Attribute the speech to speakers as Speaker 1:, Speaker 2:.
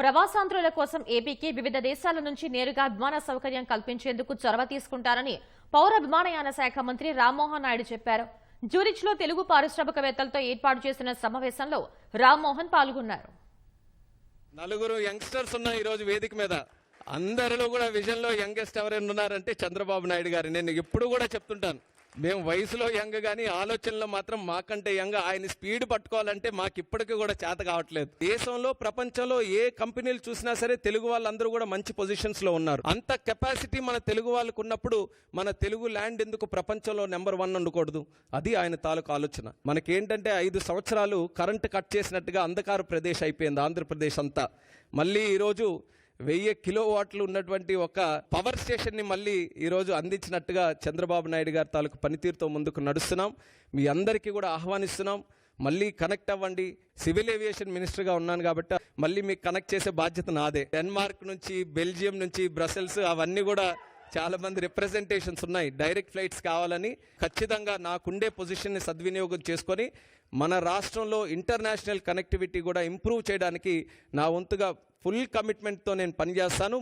Speaker 1: ప్రవాసాంధ్రుల కోసం ఏపీకి వివిధ దేశాల నుంచి నేరుగా విమాన సౌకర్యం కల్పించేందుకు చొరవ తీసుకుంటారని పౌర విమానయాన శాఖ మంత్రి రామ్మోహన్ నాయుడు చెప్పారు. జూరిచ్లో తెలుగు పారిశ్రామికవేత్తలతో ఏర్పాటు చేసిన సమావేశంలో రామ్మోహన్ పాల్గొన్నారు.
Speaker 2: నలుగురు యంగ్స్టర్స్ ఉన్న ఈరోజు వేదిక మీద అందరిలో కూడా విజన్లో యంగెస్ట్ ఎవరైనా ఉన్నారంటే చంద్రబాబు నాయుడు గారు. నేను ఎప్పుడు కూడా చెప్తుంటాను మేము వయసులో యంగ్ కానీ ఆలోచనలో మాత్రం మాకంటే యంగ్ ఆయన స్పీడ్ పట్టుకోవాలంటే మాకు ఇప్పటికీ కూడా చేత కావట్లేదు. దేశంలో ప్రపంచంలో ఏ కంపెనీలు చూసినా సరే తెలుగు వాళ్ళందరూ కూడా మంచి పొజిషన్స్లో ఉన్నారు. అంత కెపాసిటీ మన తెలుగు వాళ్ళకు ఉన్నప్పుడు మన తెలుగు ల్యాండ్ ఎందుకు ప్రపంచంలో నెంబర్ వన్ ఉండకూడదు? అది ఆయన తాలూకు ఆలోచన. మనకేంటంటే ఐదు సంవత్సరాలు కరెంట్ కట్ చేసినట్టుగా అంధకార ప్రదేశ్ అయిపోయింది ఆంధ్రప్రదేశ్ అంతా. మళ్ళీ ఈరోజు వెయ్యి కిలో వాట్లు ఉన్నటువంటి ఒక పవర్ స్టేషన్ని మళ్ళీ ఈరోజు అందించినట్టుగా చంద్రబాబు నాయుడు గారి తాలూకు పనితీరుతో ముందుకు నడుస్తున్నాం. మీ అందరికీ కూడా ఆహ్వానిస్తున్నాం. మళ్ళీ కనెక్ట్ అవ్వండి. సివిల్ ఏవియేషన్ మినిస్టర్గా ఉన్నాను కాబట్టి మళ్ళీ మీకు కనెక్ట్ చేసే బాధ్యత నాదే. డెన్మార్క్ నుంచి బెల్జియం నుంచి బ్రసెల్స్ అవన్నీ కూడా చాలా మంది రిప్రజెంటేషన్స్ ఉన్నాయి. డైరెక్ట్ ఫ్లైట్స్ కావాలని ఖచ్చితంగా నాకుండే పొజిషన్ని సద్వినియోగం చేసుకొని మన రాష్ట్రంలో ఇంటర్నేషనల్ కనెక్టివిటీ కూడా ఇంప్రూవ్ చేయడానికి నా వంతుగా ఫుల్ కమిట్మెంట్తో నేను పనిచేస్తాను.